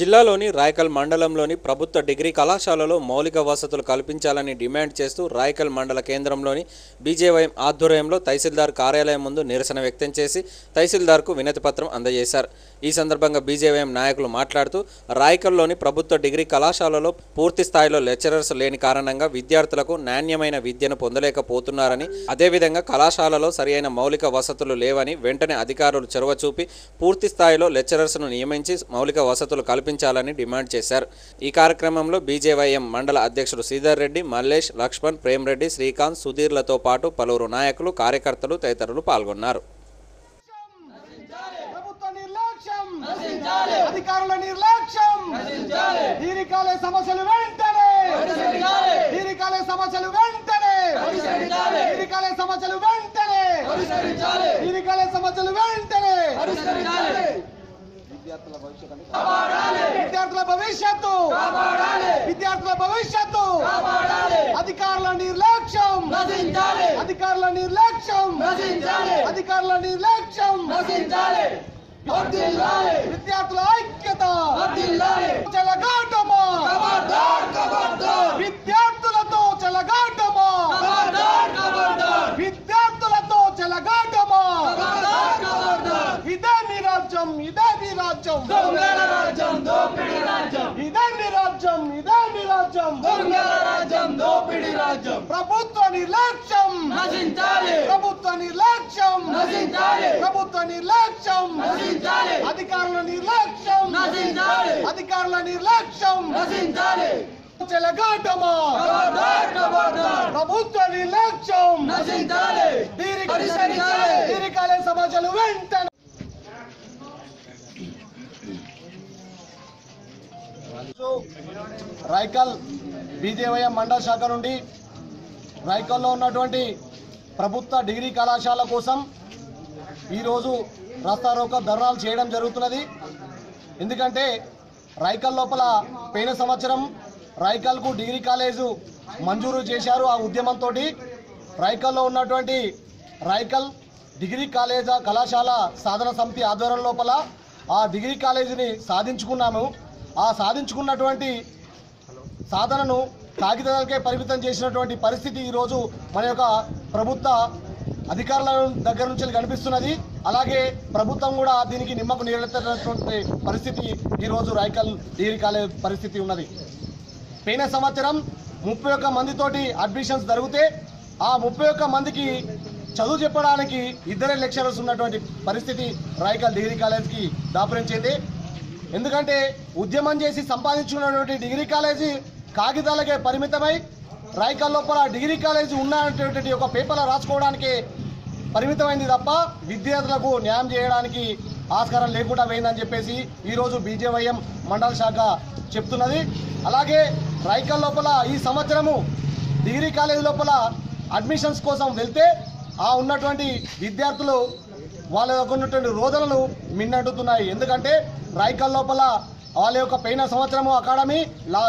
జిల్లాలోని రాయకల్ మండలంలోని ప్రభుత్వ డిగ్రీ కళాశాలలో మౌలిక వసతులు కల్పించాలని డిమాండ్ చేస్తూ రాయకల్ మండల కేంద్రంలోని బీజేవైఎం ఆధ్వర్యంలో తహసీల్దార్ కార్యాలయం ముందు నిరసన వ్యక్తం చేసి తహసీల్దార్కు వినతి పత్రం అందజేశారు. ఈ సందర్భంగా బీజేవైఎం నాయకులు మాట్లాడుతూ రాయకల్లోని ప్రభుత్వ డిగ్రీ కళాశాలలో పూర్తి స్థాయిలో లెక్చరర్స్ లేని కారణంగా విద్యార్థులకు నాణ్యమైన విద్యను పొందలేకపోతున్నారని అదేవిధంగా కళాశాలలో సరియైన మౌలిక వసతులు లేవని వెంటనే అధికారులు చొరవ చూపి పూర్తి స్థాయిలో లెక్చరర్స్ను నియమించి మౌలిక వసతులు కల్పించాలని డిమాండ్ చేశారు. ఈ కార్యక్రమంలో బీజేవైఎం మండల అధ్యక్షుడు శ్రీధర్ రెడ్డి మల్లేష్ లక్ష్మణ్ ప్రేమ్ రెడ్డి శ్రీకాంత్ సుధీర్లతో పాటు పలువురు నాయకులు కార్యకర్తలు తదితరులు పాల్గొన్నారు. నిర్లక్ష్యం అధికారుల నిర్లక్ష్యం. దీనికాలే సమస్యలు వెంటనే దీనికాలే సమస్యలు వెంటనే దీనికాలే సమస్యలు వెంటనే దీనికాలే సమస్యలు వెంటనే విద్యార్థుల భవిష్యత్తు విద్యార్థుల భవిష్యత్తు అధికారుల నిర్లక్ష్యం అధికారుల నిర్లక్ష్యం అధికారుల నిర్లక్ష్యం విద్యార్థుల ఐక్యత చెలగాటమా విద్యార్థులతో చెలగాటమా విద్యార్థులతో చెలగాటమా ఇదే మీ రాజ్యం ఇదే మీ రాజ్యం. ఇదే మీ రాజ్యం ఇదే మీ రాజ్యం. ప్రభుత్వ నిర్లక్ష్యం. ప్రభుత్వ నిర్లక్ష్యం. ప్రభుత్వ నిర్లక్ష్యం. అధికారుల నిర్లక్ష్యం. అధికారుల నిర్లక్ష్యం. చెలగాటమా? ప్రభుత్వ నిర్లక్ష్యం. దీనికాలే సమాజాలు వెంటనే రాయకల్ బీజేవైఎం మండల శాఖ నుండి రాయకల్లో ఉన్నటువంటి ప్రభుత్వ డిగ్రీ కళాశాల కోసం ఈరోజు రస్తారోక ధర్నాలు చేయడం జరుగుతున్నది. ఎందుకంటే రాయకల్ లోపల పోయిన సంవత్సరం రాయకల్కు డిగ్రీ కాలేజు మంజూరు చేశారు ఆ ఉద్యమంతో రాయకల్లో ఉన్నటువంటి రాయకల్ డిగ్రీ కాలేజా కళాశాల సాధన సమితి ఆధ్వర్యం లోపల ఆ డిగ్రీ కాలేజీని సాధించుకున్నాము. ఆ సాధించుకున్నటువంటి సాధనను కాగితాలకే పరిమితం చేసినటువంటి పరిస్థితి ఈరోజు మన యొక్క ప్రభుత్వ అధికారుల దగ్గర నుంచి కనిపిస్తున్నది. అలాగే ప్రభుత్వం కూడా దీనికి నిమ్మకు నీరెత్తినటువంటి పరిస్థితి ఈరోజు రాయకల్ డిగ్రీ కాలేజ్ పరిస్థితి ఉన్నది. పోయిన సంవత్సరం ముప్పై ఒక్క మందితోటి అడ్మిషన్స్ జరిగితే ఆ ముప్పై ఒక్క మందికి చదువు చెప్పడానికి ఇద్దరే లెక్చరర్స్ ఉన్నటువంటి పరిస్థితి రాయకల్ డిగ్రీ కాలేజ్కి దాపురించింది. ఎందుకంటే ఉద్యమం చేసి సంపాదించుకున్నటువంటి డిగ్రీ కాలేజీ కాగితాలకే పరిమితమై రాయకల్ లోపల డిగ్రీ కాలేజీ ఉన్నటువంటి ఒక పేపర్లో రాసుకోవడానికి పరిమితమైంది తప్ప విద్యార్థులకు న్యాయం చేయడానికి ఆస్కారం లేకుండా పోయిందని చెప్పేసి ఈరోజు బీజేవైఎం మండల శాఖ చెప్తున్నది. అలాగే రాయకల్ లోపల ఈ సంవత్సరము డిగ్రీ కాలేజీ లోపల అడ్మిషన్స్ కోసం వెళ్తే ఆ ఉన్నటువంటి విద్యార్థులు వాళ్ళ యొక్క ఉన్నటువంటి రోజులను మిన్నడుతున్నాయి. ఎందుకంటే రాయకల్ లోపల వాళ్ళ యొక్క పోయిన సంవత్సరము అకాడమీ లా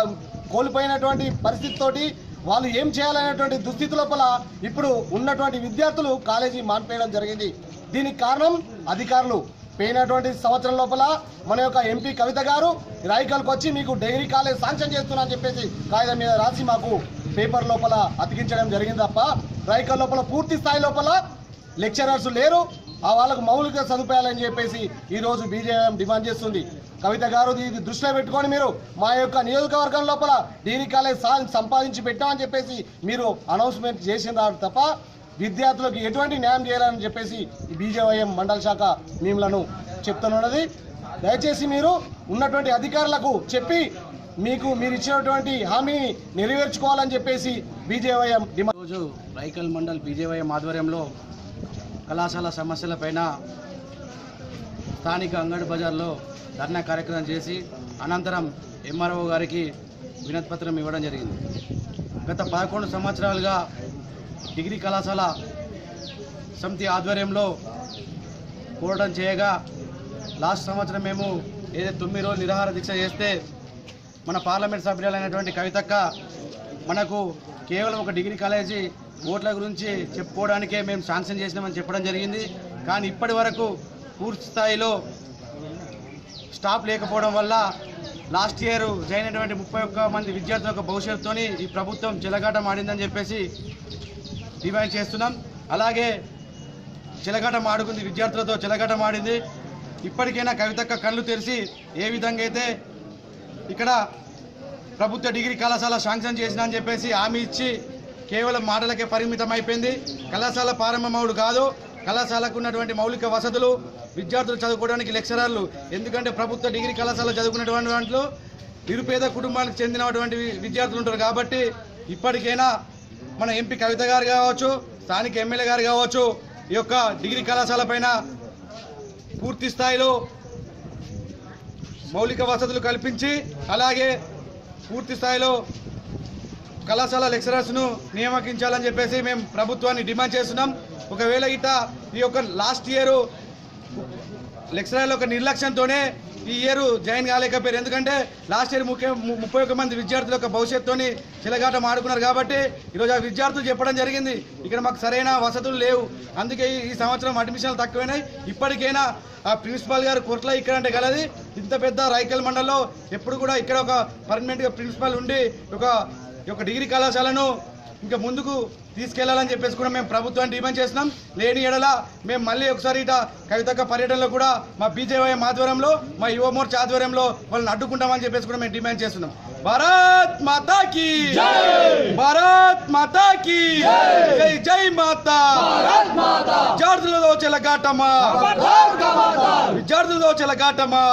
కోల్పోయినటువంటి పరిస్థితితోటి వాళ్ళు ఏం చేయాలనేటువంటి దుస్థితి లోపల ఇప్పుడు ఉన్నటువంటి విద్యార్థులు కాలేజీ మానిపేయడం జరిగింది. దీనికి కారణం అధికారులు. పోయినటువంటి సంవత్సరం లోపల మన యొక్క ఎంపీ కవిత గారు రాయకల్కి వచ్చి మీకు డైరీ కాలేజ్ శాంక్షన్ చేస్తున్నా అని చెప్పేసి కాగితం మీద రాసి మాకు పేపర్ లోపల అతికించడం జరిగింది తప్ప రాయకల్ లోపల పూర్తి స్థాయి లోపల లెక్చరర్స్ లేరు. ఆ వాళ్ళకు మౌలిక సదుపాయాలని చెప్పేసి ఈరోజు బీజేఎం డిమాండ్ చేస్తుంది. కవిత గారు ఇది దృష్టిలో పెట్టుకొని మీరు మా యొక్క నియోజకవర్గం లోపల దీనికాలే సా- సంపాదించి పెట్టామని చెప్పేసి మీరు అనౌన్స్మెంట్ చేసిన తప్ప విద్యార్థులకు ఎటువంటి న్యాయం చేయాలని చెప్పేసి బీజేవైఎం మండల శాఖ మిమ్మలను చెప్తున్నది. దయచేసి మీరు ఉన్నటువంటి అధికారులకు చెప్పి మీకు మీరు ఇచ్చినటువంటి హామీని నెరవేర్చుకోవాలని చెప్పేసి BJYM demand Raikal mandal BJYM ఆధ్వర్యంలో కళాశాల సమస్యలపైన స్థానిక అంగడి బజార్లో ధర్నా కార్యక్రమం చేసి అనంతరం ఎంఆర్ఓ గారికి వినతిపత్రం ఇవ్వడం జరిగింది. గత పదకొండు సంవత్సరాలుగా డిగ్రీ కళాశాల సమితి ఆధ్వర్యంలో పోరాటం చేయగా లాస్ట్ సంవత్సరం మేము ఏదైతే తొమ్మిది రోజులు నిరాహార దీక్ష చేస్తే మన పార్లమెంట్ సభ్యులైనటువంటి కవితక్క మనకు కేవలం ఒక డిగ్రీ కాలేజీ ఓట్ల గురించి చెప్పుకోవడానికే మేము శాంక్షన్ చేసినామని చెప్పడం జరిగింది. కానీ ఇప్పటి వరకు పూర్తి స్థాయిలో స్టాప్ లేకపోవడం వల్ల లాస్ట్ ఇయర్ జాయిన్ అయినటువంటి ముప్పై ఒక్క మంది విద్యార్థుల యొక్క భవిష్యత్తుతోని ఈ ప్రభుత్వం చిలగాటం ఆడిందని చెప్పేసి డిమాండ్ చేస్తున్నాం. అలాగే చిలగాటం ఆడుకుంది విద్యార్థులతో చిలగాటం ఆడింది. ఇప్పటికైనా కవితక్క కళ్ళు తెరిచి ఏ విధంగా అయితే ఇక్కడ ప్రభుత్వ డిగ్రీ కళాశాల శాంక్షన్ చేసినా అని చెప్పేసి హామీ ఇచ్చి కేవలం మాటలకే పరిమితం అయిపోయింది కళాశాల ప్రారంభమవుడు కాదు. కళాశాలకు ఉన్నటువంటి మౌలిక వసతులు విద్యార్థులు చదువుకోవడానికి లెక్చరర్లు. ఎందుకంటే ప్రభుత్వ డిగ్రీ కళాశాల చదువుకున్నటువంటి దాంట్లో నిరుపేద కుటుంబానికి చెందినటువంటి విద్యార్థులు ఉంటారు కాబట్టి ఇప్పటికైనా మన ఎంపీ కవిత గారు కావచ్చు స్థానిక ఎమ్మెల్యే గారు కావచ్చు ఈ యొక్క డిగ్రీ కళాశాల పైన పూర్తి స్థాయిలో మౌలిక వసతులు కల్పించి అలాగే పూర్తి స్థాయిలో కళాశాల లెక్చరర్స్ను నియమకించాలని చెప్పేసి మేము ప్రభుత్వాన్ని డిమాండ్ చేస్తున్నాం. ఒకవేళ ఇట ఈ యొక్క లాస్ట్ ఇయర్ లెక్చరర్ల యొక్క నిర్లక్ష్యంతోనే ఈ ఇయర్ జాయిన్ కాలేకపోయారు ఎందుకంటే లాస్ట్ ఇయర్ ముఖ్య ము- ముప్పై ఒక్క మంది విద్యార్థుల యొక్క భవిష్యత్తుని చిలగాటం ఆడుకున్నారు కాబట్టి ఈరోజు ఆ విద్యార్థులు చెప్పడం జరిగింది. ఇక్కడ మాకు సరైన వసతులు లేవు. అందుకే ఈ- సంవత్సరం అడ్మిషన్లు తక్కువైనాయి. ఇప్పటికైనా ఆ ప్రిన్సిపాల్ గారు కొట్ల ఇక్కడ అంటే గలది. ఇంత పెద్ద రైకల్ మండలంలో ఎప్పుడు కూడా ఇక్కడ ఒక పర్మనెంట్గా ప్రిన్సిపాల్ ఉండి ఒక ఈ యొక్క డిగ్రీ కళాశాలను ఇంకా ముందుకు తీసుకెళ్ళాలని చెప్పేసి కూడా మేము ప్రభుత్వాన్ని డిమాండ్ చేస్తున్నాం. లేని ఎడల మేము మళ్ళీ ఒకసారి ఇట కవితక్క పర్యటనలో కూడా మా బీజేవైఎం ఆధ్వర్యంలో మా యువ మోర్చా ఆధ్వర్యంలో వాళ్ళని అడ్డుకుంటామని చెప్పేసి కూడా మేము డిమాండ్ చేస్తున్నాం. భారత్ మాతా की భారత్ మాతా की జై! జై మాతా! విద్యార్థులతో చెలగాటమా విద్యార్థులతో చెలగాటమా